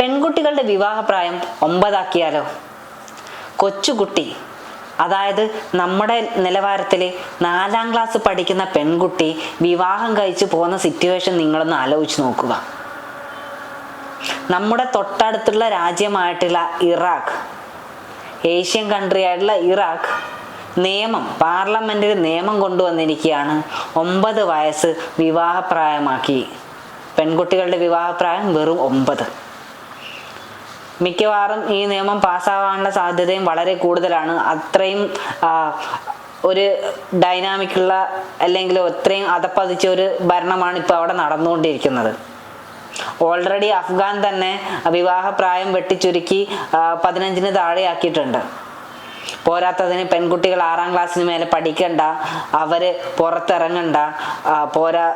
പെൺകുട്ടികളുടെ വിവാഹപ്രായം ഒമ്പതാക്കിയാലോ? കൊച്ചുകുട്ടി അതായത് നമ്മുടെ നിലവാരത്തിലെ നാലാം ക്ലാസ് പഠിക്കുന്ന പെൺകുട്ടി വിവാഹം കഴിച്ചു പോകുന്ന സിറ്റുവേഷൻ നിങ്ങളൊന്ന് ആലോചിച്ച് നോക്കുക. നമ്മുടെ തൊട്ടടുത്തുള്ള രാജ്യമായിട്ടുള്ള ഇറാഖ് ഏഷ്യൻ കൺട്രി ആയിട്ടുള്ള ഇറാഖ് നിയമം പാർലമെന്റിൽ നിയമം കൊണ്ടുവന്നിരിക്കുകയാണ്. ഒമ്പത് വയസ്സ് വിവാഹപ്രായമാക്കി. പെൺകുട്ടികളുടെ വിവാഹപ്രായം വെറും ഒമ്പത്. മിക്കവാറും ഈ നിയമം പാസ്സാവാനുള്ള സാധ്യതയും വളരെ കൂടുതലാണ്. അത്രയും ഒരു ഡൈനാമിക്കുള്ള അല്ലെങ്കിൽ അത്രയും അതപ്പതിച്ച ഒരു ഭരണമാണ് ഇപ്പോൾ അവിടെ നടന്നുകൊണ്ടിരിക്കുന്നത്. ഓൾറെഡി അഫ്ഗാൻ തന്നെ വിവാഹപ്രായം വെട്ടിച്ചുരുക്കി പതിനഞ്ചിന് താഴെയാക്കിയിട്ടുണ്ട്. പോരാത്തതിന് പെൺകുട്ടികൾ ആറാം ക്ലാസ്സിന് മേലെ പഠിക്കണ്ട അവർ പുറത്തിറങ്ങണ്ട പോരാ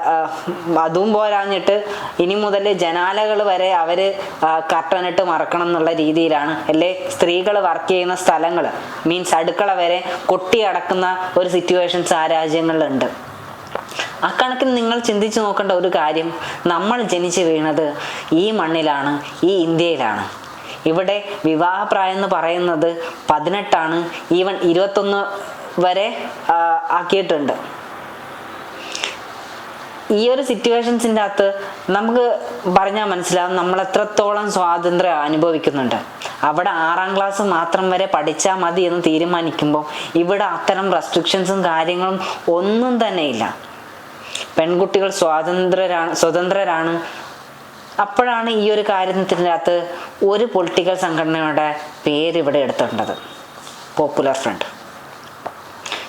അതും പോരാഞ്ഞിട്ട് ഇനി മുതൽ ജനാലകൾ വരെ അവർ കർട്ടനിട്ട് മറക്കണം എന്നുള്ള രീതിയിലാണ്. അല്ലേ? സ്ത്രീകൾ വർക്ക് ചെയ്യുന്ന സ്ഥലങ്ങൾ മീൻസ് അടുക്കള വരെ കൊട്ടി അടക്കുന്ന ഒരു സിറ്റുവേഷൻസ് ആ രാജ്യങ്ങളിലുണ്ട്. ആ കണക്കിന് നിങ്ങൾ ചിന്തിച്ചു നോക്കേണ്ട ഒരു കാര്യം നമ്മൾ ജനിച്ചു വീണത് ഈ മണ്ണിലാണ് ഈ ഇന്ത്യയിലാണ്. ഇവിടെ വിവാഹപ്രായം എന്ന് പറയുന്നത് പതിനെട്ടാണ്. ഈവൻ ഇരുപത്തൊന്ന് വരെ ആക്കിയിട്ടുണ്ട്. ഈ ഒരു സിറ്റുവേഷൻസിന്റെ അകത്ത് നമുക്ക് പറഞ്ഞാൽ മനസ്സിലാവും നമ്മൾ എത്രത്തോളം സ്വാതന്ത്ര്യം അനുഭവിക്കുന്നുണ്ട്. അവിടെ ആറാം ക്ലാസ് മാത്രം വരെ പഠിച്ചാൽ മതി എന്ന് തീരുമാനിക്കുമ്പോൾ ഇവിടെ അത്തരം റെസ്ട്രിക്ഷൻസും കാര്യങ്ങളും ഒന്നും തന്നെ ഇല്ല. പെൺകുട്ടികൾ സ്വാതന്ത്ര്യരാണ് സ്വതന്ത്രരാണ്. അപ്പോഴാണ് ഈ ഒരു കാര്യത്തിനകത്ത് ഒരു പൊളിറ്റിക്കൽ സംഘടനയുടെ പേര് ഇവിടെ എടുത്തിട്ടുള്ളത് പോപ്പുലർ ഫ്രണ്ട്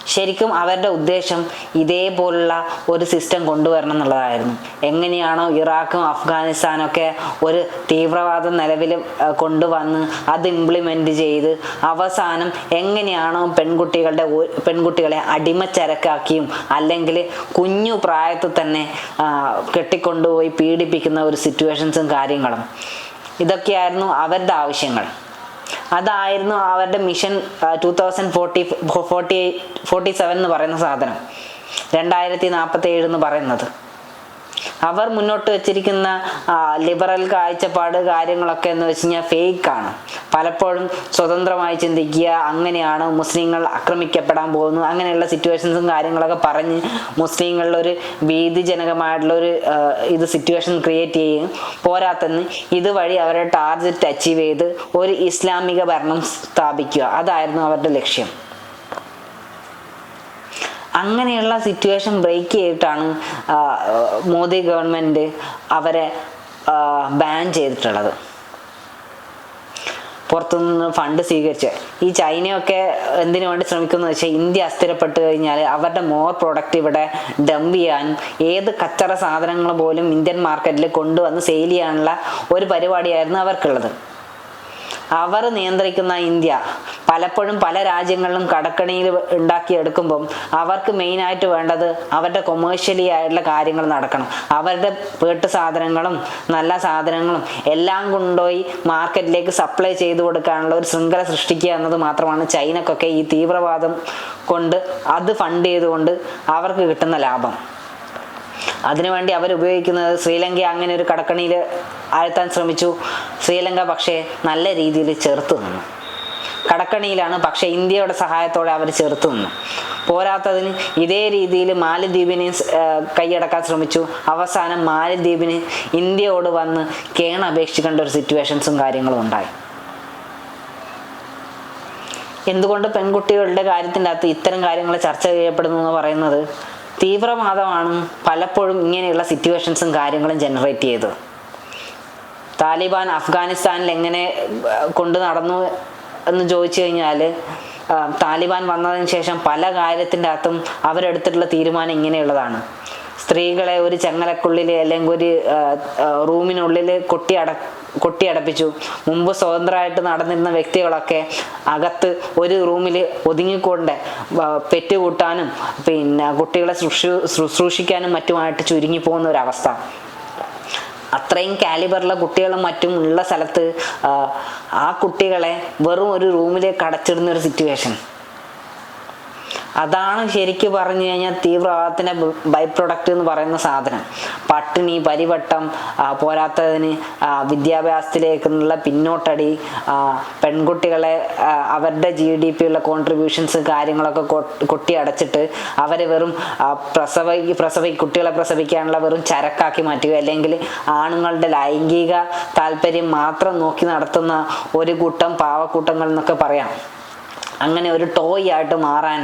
ശരിക്കും അവരുടെ ഉദ്ദേശം ഇതേപോലുള്ള ഒരു സിസ്റ്റം കൊണ്ടുവരണം എന്നുള്ളതായിരുന്നു. എങ്ങനെയാണോ ഇറാഖും അഫ്ഗാനിസ്ഥാനും ഒക്കെ ഒരു തീവ്രവാദം നിലവിൽ കൊണ്ടുവന്ന് അത് ഇംപ്ലിമെന്റ് ചെയ്ത് അവസാനം എങ്ങനെയാണോ പെൺകുട്ടികളുടെ പെൺകുട്ടികളെ അടിമച്ചരക്കാക്കിയും അല്ലെങ്കിൽ കുഞ്ഞു പ്രായത്തിൽ തന്നെ കെട്ടിക്കൊണ്ടുപോയി പീഡിപ്പിക്കുന്ന ഒരു സിറ്റുവേഷൻസും കാര്യങ്ങളും. ഇതൊക്കെയായിരുന്നു അവരുടെ ആവശ്യങ്ങൾ. അതായിരുന്നു അവരുടെ mission two thousand forty forty forty seven എന്ന് പറയുന്ന സാധനം. രണ്ടായിരത്തി നാൽപ്പത്തി ഏഴ് എന്ന് പറയുന്നത്. അവർ മുന്നോട്ട് വെച്ചിരിക്കുന്ന ലിബറൽ കാഴ്ചപ്പാട് കാര്യങ്ങളൊക്കെ എന്ന് വെച്ച് കഴിഞ്ഞാൽ ഫേക്കാണ് പലപ്പോഴും സ്വതന്ത്രമായി ചിന്തിക്കുക അങ്ങനെയാണ് മുസ്ലിങ്ങൾ ആക്രമിക്കപ്പെടാൻ പോകുന്നു അങ്ങനെയുള്ള സിറ്റുവേഷൻസും കാര്യങ്ങളൊക്കെ പറഞ്ഞ് മുസ്ലിങ്ങളിലൊരു ഭീതിജനകമായിട്ടുള്ള ഒരു ഇത് സിറ്റുവേഷൻ ക്രിയേറ്റ് ചെയ്യുകയും പോരാത്തന്ന് ഇതുവഴി അവരുടെ ടാർഗറ്റ് അച്ചീവ് ചെയ്ത് ഒരു ഇസ്ലാമിക ഭരണം സ്ഥാപിക്കുക. അതായിരുന്നു അവരുടെ ലക്ഷ്യം. അങ്ങനെയുള്ള സിറ്റുവേഷൻ ബ്രേക്ക് ചെയ്തിട്ടാണ് മോദി ഗവൺമെന്റ് അവരെ ബാൻ ചെയ്തിട്ടുള്ളത്. പുറത്തുനിന്ന് ഫണ്ട് സ്വീകരിച്ച്. ഈ ചൈനയൊക്കെ എന്തിനു വേണ്ടി ശ്രമിക്കുന്നു വെച്ചാൽ ഇന്ത്യ അസ്ഥിരപ്പെട്ട് കഴിഞ്ഞാൽ അവരുടെ മോർ പ്രൊഡക്റ്റ് ഇവിടെ ഡംപ് ചെയ്യാനും ഏത് കച്ചറ സാധനങ്ങൾ പോലും ഇന്ത്യൻ മാർക്കറ്റിൽ കൊണ്ടുവന്ന് സെയിൽ ചെയ്യാനുള്ള ഒരു പരിപാടിയായിരുന്നു അവർക്കുള്ളത്. അവർ നിയന്ത്രിക്കുന്ന ഇന്ത്യ പലപ്പോഴും പല രാജ്യങ്ങളിലും കടക്കണിയിൽ ഉണ്ടാക്കിയെടുക്കുമ്പം അവർക്ക് മെയിനായിട്ട് വേണ്ടത് അവരുടെ കൊമേഴ്ഷ്യലി ആയിട്ടുള്ള കാര്യങ്ങൾ നടക്കണം. അവരുടെ വീട്ടു സാധനങ്ങളും നല്ല സാധനങ്ങളും എല്ലാം കൊണ്ടുപോയി മാർക്കറ്റിലേക്ക് സപ്ലൈ ചെയ്തു കൊടുക്കാനുള്ള ഒരു ശൃംഖല സൃഷ്ടിക്കുക എന്നത് മാത്രമാണ് ചൈനക്കൊക്കെ ഈ തീവ്രവാദം കൊണ്ട് അത് ഫണ്ട് ചെയ്തുകൊണ്ട് അവർക്ക് കിട്ടുന്ന ലാഭം. അതിനുവേണ്ടി അവർ ഉപയോഗിക്കുന്നത് ശ്രീലങ്ക അങ്ങനെ ഒരു കടക്കണിയിൽ ആഴ്ത്താൻ ശ്രമിച്ചു. ശ്രീലങ്ക പക്ഷേ നല്ല രീതിയിൽ ചെറുത്തു നിന്നു. കടക്കണിയിലാണ് പക്ഷേ ഇന്ത്യയുടെ സഹായത്തോടെ അവർ ചെറുത്തു നിന്നു. പോരാത്തതിന് ഇതേ രീതിയിൽ മാലദ്വീപിനെ കൈയടക്കാൻ ശ്രമിച്ചു. അവസാനം മാലദ്വീപിന് ഇന്ത്യയോട് വന്ന് കേണ അപേക്ഷിക്കേണ്ട ഒരു സിറ്റുവേഷൻസും കാര്യങ്ങളും ഉണ്ടായി. എന്തുകൊണ്ട് പെൺകുട്ടികളുടെ കാര്യത്തിന്റെ അകത്ത് ഇത്തരം കാര്യങ്ങൾ ചർച്ച ചെയ്യപ്പെടുന്നു എന്ന് പറയുന്നത്? തീവ്രവാദമാണ് പലപ്പോഴും ഇങ്ങനെയുള്ള സിറ്റുവേഷൻസും കാര്യങ്ങളും ജനറേറ്റ് ചെയ്തത്. താലിബാൻ അഫ്ഗാനിസ്ഥാനിൽ എങ്ങനെ കൊണ്ടു നടന്നു എന്ന് ചോദിച്ചു കഴിഞ്ഞാൽ താലിബാൻ വന്നതിന് ശേഷം പല കാര്യത്തിന്റെ അകത്തും അവരെടുത്തിട്ടുള്ള തീരുമാനം ഇങ്ങനെയുള്ളതാണ്. സ്ത്രീകളെ ഒരു ചങ്ങലക്കുള്ളിൽ അല്ലെങ്കിൽ ഒരു റൂമിനുള്ളിൽ കൊട്ടി അട കൊട്ടിയടപ്പിച്ചു. മുമ്പ് സ്വതന്ത്രമായിട്ട് നടന്നിരുന്ന വ്യക്തികളൊക്കെ അകത്ത് ഒരു റൂമിൽ ഒതുങ്ങിക്കൊണ്ട് പെറ്റുകൂട്ടാനും പെറ്റ് കൂട്ടാനും പിന്നെ കുട്ടികളെ ശുശ്രൂ ശുശ്രൂഷിക്കാനും മറ്റുമായിട്ട് ചുരുങ്ങി പോകുന്ന ഒരവസ്ഥ. അത്രയും കാലിബറിലെ കുട്ടികളും മറ്റും ഉള്ള സ്ഥലത്ത് ആ കുട്ടികളെ വെറും ഒരു റൂമിലേക്ക് അടച്ചിടുന്ന ഒരു സിറ്റുവേഷൻ അതാണ് ശരിക്കും പറഞ്ഞു കഴിഞ്ഞാൽ തീവ്രവാദത്തിന്റെ ബൈ പ്രൊഡക്റ്റ് എന്ന് പറയുന്ന സാധനം. പട്ടിണി പരിവട്ടം പോരാത്തതിന് വിദ്യാഭ്യാസത്തിലേക്കുള്ള പിന്നോട്ടടി പെൺകുട്ടികളെ അവരുടെ ജി ഡി പി ഉള്ള കോൺട്രിബ്യൂഷൻസ് കാര്യങ്ങളൊക്കെ കൊട്ടി അടച്ചിട്ട് അവരെ വെറും പ്രസവ പ്രസവി കുട്ടികളെ പ്രസവിക്കാനുള്ള വെറും ചരക്കാക്കി മാറ്റുക. അല്ലെങ്കിൽ ആണുങ്ങളുടെ ലൈംഗിക താല്പര്യം മാത്രം നോക്കി നടത്തുന്ന ഒരു കൂട്ടം പാവക്കൂട്ടങ്ങൾ എന്നൊക്കെ പറയാം. അങ്ങനെ ഒരു ടോയ് ആയിട്ട് മാറാൻ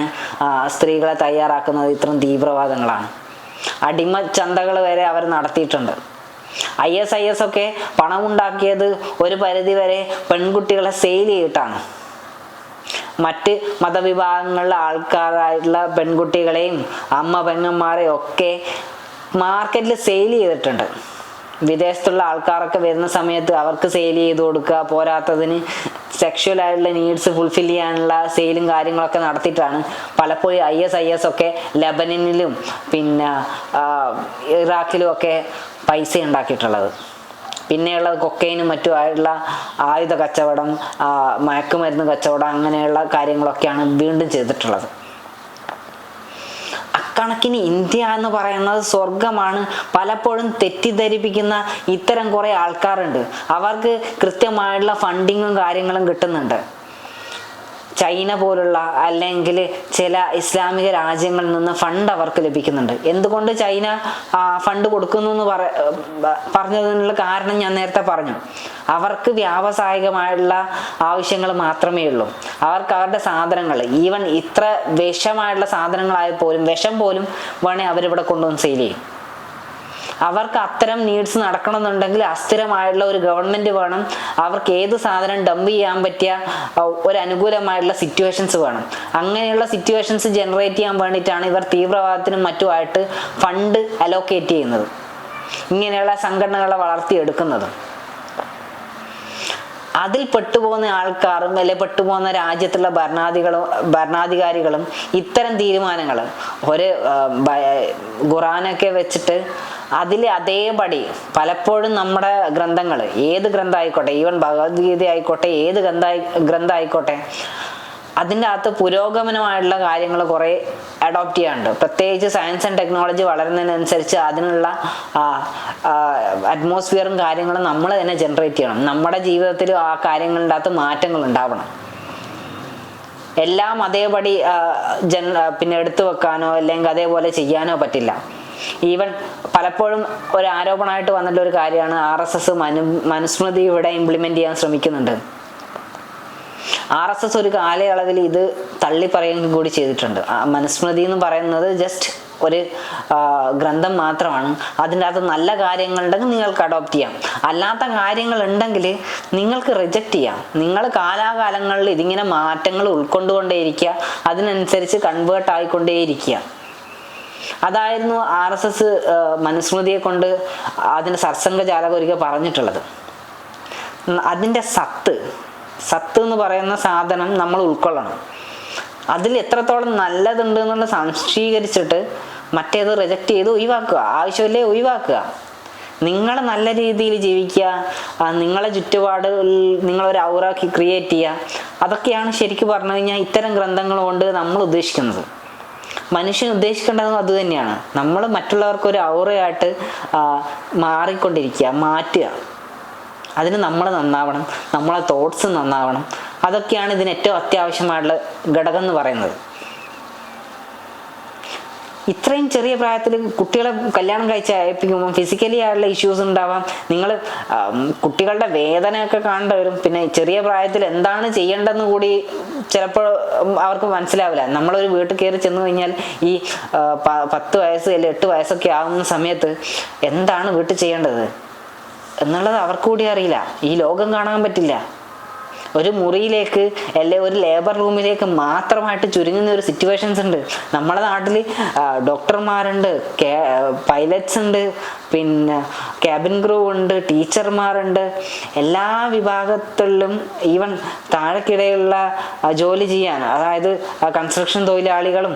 സ്ത്രീകളെ തയ്യാറാക്കുന്നത് ഇത്തരം തീവ്രവാദങ്ങളാണ്. അടിമ ചന്തകൾ വരെ അവർ നടത്തിയിട്ടുണ്ട്. ഐ എസ് ഐ എസ് ഒക്കെ പണമുണ്ടാക്കിയത് ഒരു പരിധി വരെ പെൺകുട്ടികളെ സെയിൽ ചെയ്തിട്ടാണ്. മറ്റ് മതവിഭാഗങ്ങളിലെ ആൾക്കാരായിട്ടുള്ള പെൺകുട്ടികളെയും അമ്മ പെങ്ങന്മാരെയും ഒക്കെ മാർക്കറ്റിൽ സെയിൽ ചെയ്തിട്ടുണ്ട്. വിദേശത്തുള്ള ആൾക്കാരൊക്കെ വരുന്ന സമയത്ത് അവർക്ക് സെയിൽ ചെയ്ത് കൊടുക്കുക പോരാത്തതിന് സെക്ഷൽ ആയിട്ടുള്ള നീഡ്സ് ഫുൾഫിൽ ചെയ്യാനുള്ള സെയിലും കാര്യങ്ങളൊക്കെ നടത്തിയിട്ടാണ്. പലപ്പോഴും ഐ എസ് ഐ എസ് ഒക്കെ ലബനനിലും പിന്നെ ഇറാഖിലും ഒക്കെ പൈസ ഉണ്ടാക്കിയിട്ടുള്ളത്. പിന്നെയുള്ളത് കൊക്കൈനും മറ്റുമായിട്ടുള്ള ആയുധ കച്ചവടം മയക്കുമരുന്ന് കച്ചവടം അങ്ങനെയുള്ള കാര്യങ്ങളൊക്കെയാണ് വീണ്ടും ചെയ്തിട്ടുള്ളത്. അക്കണക്കിന് ഇന്ത്യ എന്ന് പറയുന്നത് സ്വർഗമാണ് പലപ്പോഴും തെറ്റിദ്ധരിപ്പിക്കുന്ന ഇത്തരം കുറെ ആൾക്കാരുണ്ട്. അവർക്ക് കൃത്യമായിട്ടുള്ള ഫണ്ടിങ്ങും കാര്യങ്ങളും കിട്ടുന്നുണ്ട്. ചൈന പോലുള്ള അല്ലെങ്കിൽ ചില ഇസ്ലാമിക രാജ്യങ്ങളിൽ നിന്ന് ഫണ്ട് അവർക്ക് ലഭിക്കുന്നുണ്ട്. എന്തുകൊണ്ട് ചൈന ഫണ്ട് കൊടുക്കുന്നു എന്ന് പറ പറഞ്ഞതിനുള്ള കാരണം ഞാൻ നേരത്തെ പറഞ്ഞു. അവർക്ക് വ്യാവസായികമായുള്ള ആവശ്യങ്ങൾ മാത്രമേ ഉള്ളൂ. അവർക്ക് അവരുടെ സാധനങ്ങൾ ഈവൻ ഇത്ര വിഷമായിട്ടുള്ള സാധനങ്ങളായ പോലും വിഷം പോലും വേണേൽ അവരിവിടെ കൊണ്ടുവന്ന് സെയിൽ ചെയ്യും. അവർക്ക് അത്തരം നീഡ്സ് നടക്കണമെന്നുണ്ടെങ്കിൽ അസ്ഥിരമായിട്ടുള്ള ഒരു ഗവൺമെന്റ് വേണം. അവർക്ക് ഏത് സാധനം ഡംപ് ചെയ്യാൻ പറ്റിയ ഒരു അനുകൂലമായിട്ടുള്ള സിറ്റുവേഷൻസ് വേണം. അങ്ങനെയുള്ള സിറ്റുവേഷൻസ് ജനറേറ്റ് ചെയ്യാൻ വേണ്ടിയിട്ടാണ് ഇവർ തീവ്രവാദത്തിനും മറ്റുമായിട്ട് ഫണ്ട് അലോക്കേറ്റ് ചെയ്യുന്നത്. ഇങ്ങനെയുള്ള സംഘടനകളെ വളർത്തിയെടുക്കുന്നത്. അതിൽ പെട്ടുപോകുന്ന ആൾക്കാരും അല്ലെ പെട്ടുപോകുന്ന രാജ്യത്തുള്ള ഭരണാധികളും ഭരണാധികാരികളും ഇത്തരം തീരുമാനങ്ങൾ ഒരു ഖുറാനൊക്കെ വെച്ചിട്ട് അതിൽ അതേപടി പലപ്പോഴും നമ്മുടെ ഗ്രന്ഥങ്ങൾ ഏത് ഗ്രന്ഥമായിക്കോട്ടെ ഈവൻ ഭഗവത്ഗീത ആയിക്കോട്ടെ ഏത് ഗ്രന്ഥ ഗ്രന്ഥം ആയിക്കോട്ടെ അതിന്റെ അകത്ത് പുരോഗമനമായിട്ടുള്ള കാര്യങ്ങൾ കുറേ അഡോപ്റ്റ് ചെയ്യാറുണ്ട് പ്രത്യേകിച്ച് സയൻസ് ആൻഡ് ടെക്നോളജി വളരുന്നതിനനുസരിച്ച് അതിനുള്ള അറ്റ്മോസ്ഫിയറും കാര്യങ്ങളും നമ്മൾ തന്നെ ജനറേറ്റ് ചെയ്യണം. നമ്മുടെ ജീവിതത്തിൽ ആ കാര്യങ്ങളുടെ അകത്ത് മാറ്റങ്ങൾ ഉണ്ടാവണം. എല്ലാം അതേപടി ജൻ പിന്നെ എടുത്തു വെക്കാനോ അല്ലെങ്കിൽ അതേപോലെ ചെയ്യാനോ പറ്റില്ല. ഈവൻ പലപ്പോഴും ഒരു ആരോപണമായിട്ട് വന്നിട്ടുള്ള ഒരു കാര്യമാണ് R S S Manu Manusmriti ഇവിടെ ഇംപ്ലിമെന്റ് ചെയ്യാൻ ശ്രമിക്കുന്നുണ്ട്. ആർ എസ് എസ് ഒരു കാലയളവിൽ ഇത് തള്ളി പറയുകയും കൂടി ചെയ്തിട്ടുണ്ട്. മനുസ്മൃതി എന്ന് പറയുന്നത് ജസ്റ്റ് ഒരു ഗ്രന്ഥം മാത്രമാണ്. അതിന്റെ അകത്ത് നല്ല കാര്യങ്ങളുണ്ടെങ്കിൽ നിങ്ങൾക്ക് അഡോപ്റ്റ് ചെയ്യാം. അല്ലാത്ത കാര്യങ്ങൾ ഉണ്ടെങ്കിൽ നിങ്ങൾക്ക് റിജക്റ്റ് ചെയ്യാം. നിങ്ങൾ കാലാകാലങ്ങളിൽ ഇതിങ്ങനെ മാറ്റങ്ങൾ ഉൾക്കൊണ്ടുകൊണ്ടേയിരിക്കുക. അതിനനുസരിച്ച് കൺവേർട്ട് ആയിക്കൊണ്ടേയിരിക്കുക. അതായിരുന്നു ആർ എസ് എസ് മനുസ്മൃതിയെ കൊണ്ട് അതിന്റെ സർസംഘചാലകം ഒരിക്കൽ പറഞ്ഞിട്ടുള്ളത്. അതിന്റെ സത്ത് സത്ത് എന്ന് പറയുന്ന സാധനം നമ്മൾ ഉൾക്കൊള്ളണം. അതിൽ എത്രത്തോളം നല്ലതുണ്ട് എന്നുള്ള സംശീകരിച്ചിട്ട് മറ്റേത് റിജക്റ്റ് ചെയ്ത് ഒഴിവാക്കുക. ആവശ്യമില്ലേ ഒഴിവാക്കുക. നിങ്ങൾ നല്ല രീതിയിൽ ജീവിക്കുക. നിങ്ങളെ ചുറ്റുപാട് നിങ്ങളൊരു ഔറ ക്രിയേറ്റ് ചെയ്യുക. അതൊക്കെയാണ് ശരിക്കും പറഞ്ഞു കഴിഞ്ഞാൽ ഇത്തരം ഗ്രന്ഥങ്ങൾ കൊണ്ട് നമ്മൾ ഉദ്ദേശിക്കുന്നത്. മനുഷ്യൻ ഉദ്ദേശിക്കേണ്ടതും അതുതന്നെയാണ് നമ്മൾ മറ്റുള്ളവർക്ക് ഒരു ഔറയായിട്ട് മാറിക്കൊണ്ടിരിക്കുക മാറ്റുക. അതിന് നമ്മൾ നന്നാവണം നമ്മളെ തോട്ട്സ് നന്നാവണം. അതൊക്കെയാണ് ഇതിന് ഏറ്റവും അത്യാവശ്യമായിട്ടുള്ള ഘടകം എന്ന് പറയുന്നത്. ഇത്രയും ചെറിയ പ്രായത്തിൽ കുട്ടികളെ കല്യാണം കഴിച്ച് അയപ്പിക്കുമ്പോൾ ഫിസിക്കലി ആയിട്ടുള്ള ഇഷ്യൂസ് ഉണ്ടാവാം. നിങ്ങൾ കുട്ടികളുടെ വേദനയൊക്കെ കാണേണ്ടി വരും. പിന്നെ ചെറിയ പ്രായത്തിൽ എന്താണ് ചെയ്യേണ്ടതെന്ന് കൂടി ചിലപ്പോൾ അവർക്ക് മനസ്സിലാവില്ല. നമ്മളൊരു വീട്ടിൽ കയറി ചെന്ന് കഴിഞ്ഞാൽ ഈ പത്ത് വയസ്സ് അല്ലെങ്കിൽ എട്ട് വയസ്സൊക്കെ ആവുന്ന സമയത്ത് എന്താണ് വീട്ടിൽ ചെയ്യേണ്ടത്? എന്നുള്ളത് അവർക്ക് കൂടി അറിയില്ല. ഈ ലോകം കാണാൻ പറ്റില്ല. ഒരു മുറിയിലേക്ക് അല്ലെ ഒരു ലേബർ റൂമിലേക്ക് മാത്രമായിട്ട് ചുരുങ്ങുന്ന ഒരു സിറ്റുവേഷൻസ് ഉണ്ട്. നമ്മുടെ നാട്ടിൽ ഡോക്ടർമാരുണ്ട് പൈലറ്റ്സ് ഉണ്ട് പിന്നെ ക്യാബിൻ ക്രൂ ഉണ്ട് ടീച്ചർമാരുണ്ട് എല്ലാ വിഭാഗത്തിലും ഈവൻ താഴെക്കിടയിലുള്ള ജോലി ചെയ്യാൻ അതായത് കൺസ്ട്രക്ഷൻ തൊഴിലാളികളും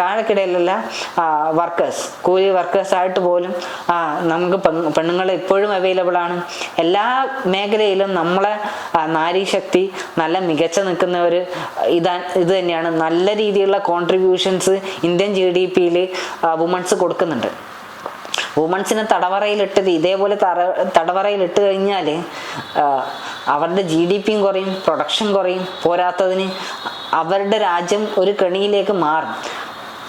താഴെക്കിടയിലുള്ള വർക്കേഴ്സ് കൂലി വർക്കേഴ്സ് ആയിട്ട് പോലും നമുക്ക് പെണ്ണ് പെണ്ണുങ്ങൾ ഇപ്പോഴും അവൈലബിൾ ആണ്. എല്ലാ മേഖലയിലും നമ്മളെ നാരീശക്തി നല്ല മികച്ച നിൽക്കുന്ന ഒരു ഇതാ ഇത് തന്നെയാണ്. നല്ല രീതിയിലുള്ള കോൺട്രിബ്യൂഷൻസ് ഇന്ത്യൻ ജി ഡി പിയിൽ വുമൺസ് കൊടുക്കുന്നുണ്ട്. വുമൺസിനെ തടവറയിലിട്ടത് ഇതേപോലെ തറ തടവറയിലിട്ട് കഴിഞ്ഞാൽ അവരുടെ ജി ഡി പിയും കുറയും പ്രൊഡക്ഷൻ കുറയും പോരാത്തതിന് അവരുടെ രാജ്യം ഒരു കെണിയിലേക്ക് മാറും.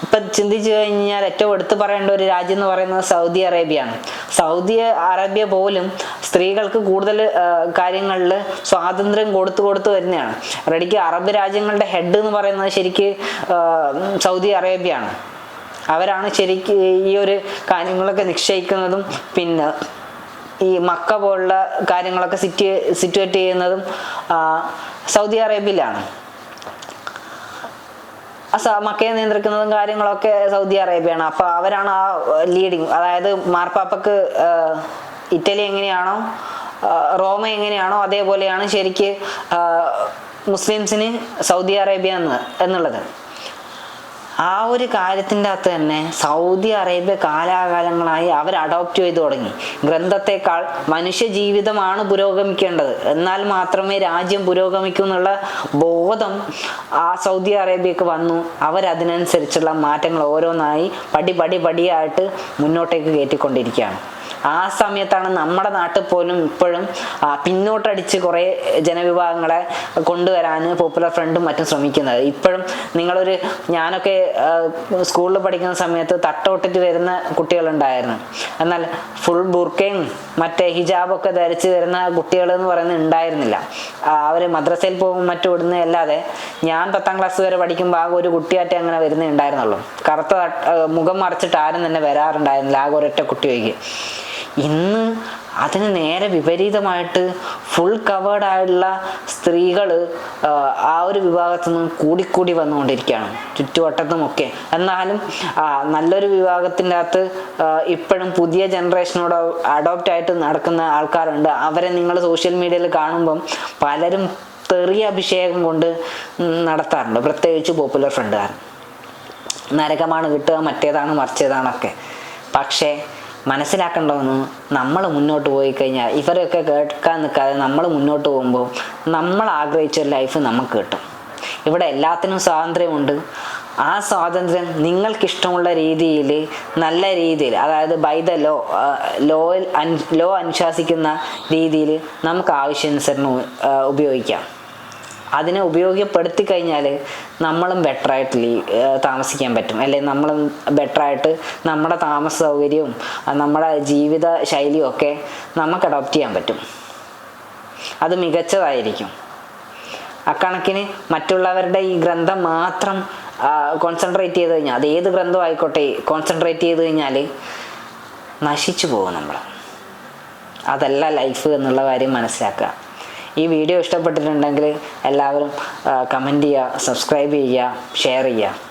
ഇപ്പൊ ചിന്തിച്ചു കഴിഞ്ഞാൽ ഏറ്റവും എടുത്തു പറയേണ്ട ഒരു രാജ്യം എന്ന് പറയുന്നത് സൗദി അറേബ്യയാണ്. സൗദി അറേബ്യ പോലും സ്ത്രീകൾക്ക് കൂടുതൽ കാര്യങ്ങളിൽ സ്വാതന്ത്ര്യം കൊടുത്തു കൊടുത്തു വരുന്നതാണ്. റെഡിക്ക് അറബ് രാജ്യങ്ങളുടെ ഹെഡ് എന്ന് പറയുന്നത് ശരിക്ക് സൗദി അറേബ്യയാണ്. അവരാണ് ശരിക്ക് ഈ ഒരു കാര്യങ്ങളൊക്കെ നിശ്ചയിക്കുന്നതും പിന്നെ ഈ മക്ക പോലുള്ള കാര്യങ്ങളൊക്കെ സിറ്റ് സിറ്റുവേറ്റ് ചെയ്യുന്നതും സൗദി അറേബ്യയിലാണ്. മക്കയെ നിയന്ത്രിക്കുന്നതും കാര്യങ്ങളൊക്കെ സൗദി അറേബ്യയാണ്. അപ്പൊ അവരാണ് ആ ലീഡിങ് അതായത് മാർപ്പാപ്പക്ക് ഇറ്റലി എങ്ങനെയാണോ റോമ എങ്ങനെയാണോ അതേപോലെയാണ് ശരിക്ക് മുസ്ലിംസിന് സൗദി അറേബ്യ എന്ന് എന്നുള്ളത്. ആ ഒരു കാര്യത്തിന്റെ അകത്ത് തന്നെ സൗദി അറേബ്യ കാലാകാലങ്ങളായി അവർ അഡോപ്റ്റ് ചെയ്തു തുടങ്ങി. ഗ്രന്ഥത്തെക്കാൾ മനുഷ്യ ജീവിതമാണ് പുരോഗമിക്കേണ്ടത്. എന്നാൽ മാത്രമേ രാജ്യം പുരോഗമിക്കൂ എന്നുള്ള ബോധം ആ സൗദി അറേബ്യക്ക് വന്നു. അവരതിനനുസരിച്ചുള്ള മാറ്റങ്ങൾ ഓരോന്നായി പടി പടി പടിയായിട്ട് മുന്നോട്ടേക്ക് കയറ്റിക്കൊണ്ടിരിക്കുകയാണ്. ആ സമയത്താണ് നമ്മുടെ നാട്ടിൽ പോലും ഇപ്പോഴും പിന്നോട്ടടിച്ച് കുറേ ജനവിഭാഗങ്ങളെ കൊണ്ടുവരാൻ പോപ്പുലർ ഫ്രണ്ടും മറ്റും ശ്രമിക്കുന്നത്. ഇപ്പോഴും നിങ്ങളൊരു ഞാനൊക്കെ സ്കൂളിൽ പഠിക്കുന്ന സമയത്ത് തട്ടോട്ടിട്ട് വരുന്ന കുട്ടികളുണ്ടായിരുന്നു. എന്നാൽ ഫുൾ ബുർക്കയും മറ്റേ ഹിജാബൊക്കെ ധരിച്ച് വരുന്ന കുട്ടികൾ എന്ന് പറയുന്നത് ഉണ്ടായിരുന്നില്ല. അവർ മദ്രസയിൽ പോകും മറ്റും ഇടുന്ന അല്ലാതെ ഞാൻ പത്താം ക്ലാസ് വരെ പഠിക്കുമ്പോൾ ആകെ ഒരു കുട്ടിയായിട്ട് അങ്ങനെ വരുന്നേ ഉണ്ടായിരുന്നുള്ളൂ. കറുത്ത മുഖം മറച്ചിട്ട് ആരും തന്നെ വരാറുണ്ടായിരുന്നില്ല ആകെ ഒരൊറ്റ കുട്ടി ഒഴികെ. ഇന്ന് അതിന് നേരെ വിപരീതമായിട്ട് ഫുൾ കവേർഡ് ആയിട്ടുള്ള സ്ത്രീകൾ ആ ഒരു വിഭാഗത്തു നിന്ന് കൂടിക്കൂടി വന്നുകൊണ്ടിരിക്കുകയാണ്. ചുറ്റുവട്ടത്തുമൊക്കെ. എന്നാലും നല്ലൊരു വിഭാഗത്തിന്റെ അകത്ത് ഇപ്പോഴും പുതിയ ജനറേഷനോട് അഡോപ്റ്റ് ആയിട്ട് നടക്കുന്ന ആൾക്കാരുണ്ട്. അവരെ നിങ്ങൾ സോഷ്യൽ മീഡിയയിൽ കാണുമ്പം പലരും തെറിയ അഭിഷേകം കൊണ്ട് നടത്താറുണ്ട്. പ്രത്യേകിച്ച് പോപ്പുലർ ഫ്രണ്ടുകാർ നരകമാണ് കിട്ടുക മറ്റേതാണ് മറിച്ചേതാണൊക്കെ. പക്ഷേ മനസ്സിലാക്കേണ്ടതെന്ന് നമ്മൾ മുന്നോട്ട് പോയി കഴിഞ്ഞാൽ ഇവരെയൊക്കെ കേൾക്കാൻ നിൽക്കാതെ നമ്മൾ മുന്നോട്ട് പോകുമ്പോൾ നമ്മൾ ആഗ്രഹിച്ച ഒരു ലൈഫ് നമുക്ക് കിട്ടും. ഇവിടെ എല്ലാത്തിനും സ്വാതന്ത്ര്യമുണ്ട്. ആ സ്വാതന്ത്ര്യം നിങ്ങൾക്കിഷ്ടമുള്ള രീതിയിൽ നല്ല രീതിയിൽ അതായത് ബൈ ദ ലോ ലോയിൽ ലോ അനുശാസിക്കുന്ന രീതിയിൽ നമുക്ക് ആവശ്യാനുസരണം ഉപയോഗിക്കാം. അതിനെ ഉപയോഗപ്പെടുത്തി കഴിഞ്ഞാൽ നമ്മളും ബെറ്ററായിട്ട് ലീ താമസിക്കാൻ പറ്റും. അല്ലെങ്കിൽ നമ്മളും ബെറ്ററായിട്ട് നമ്മുടെ താമസ സൗകര്യവും നമ്മുടെ ജീവിത ശൈലിയും ഒക്കെ നമുക്ക് അഡോപ്റ്റ് ചെയ്യാൻ പറ്റും. അത് മികച്ചതായിരിക്കും. അക്കണക്കിന് മറ്റുള്ളവരുടെ ഈ ഗ്രന്ഥം മാത്രം കോൺസെൻട്രേറ്റ് ചെയ്ത് കഴിഞ്ഞാൽ അത് ഏത് ഗ്രന്ഥം ആയിക്കോട്ടെ കോൺസെൻട്രേറ്റ് ചെയ്ത് കഴിഞ്ഞാൽ നശിച്ചു പോകും നമ്മൾ അതല്ല ലൈഫ് എന്നുള്ള കാര്യം മനസ്സിലാക്കുക. ഈ വീഡിയോ ഇഷ്ടപ്പെട്ടിട്ടുണ്ടെങ്കിൽ എല്ലാവരും കമന്റ് ചെയ്യുക സബ്സ്ക്രൈബ് ചെയ്യുക ഷെയർ ചെയ്യുക.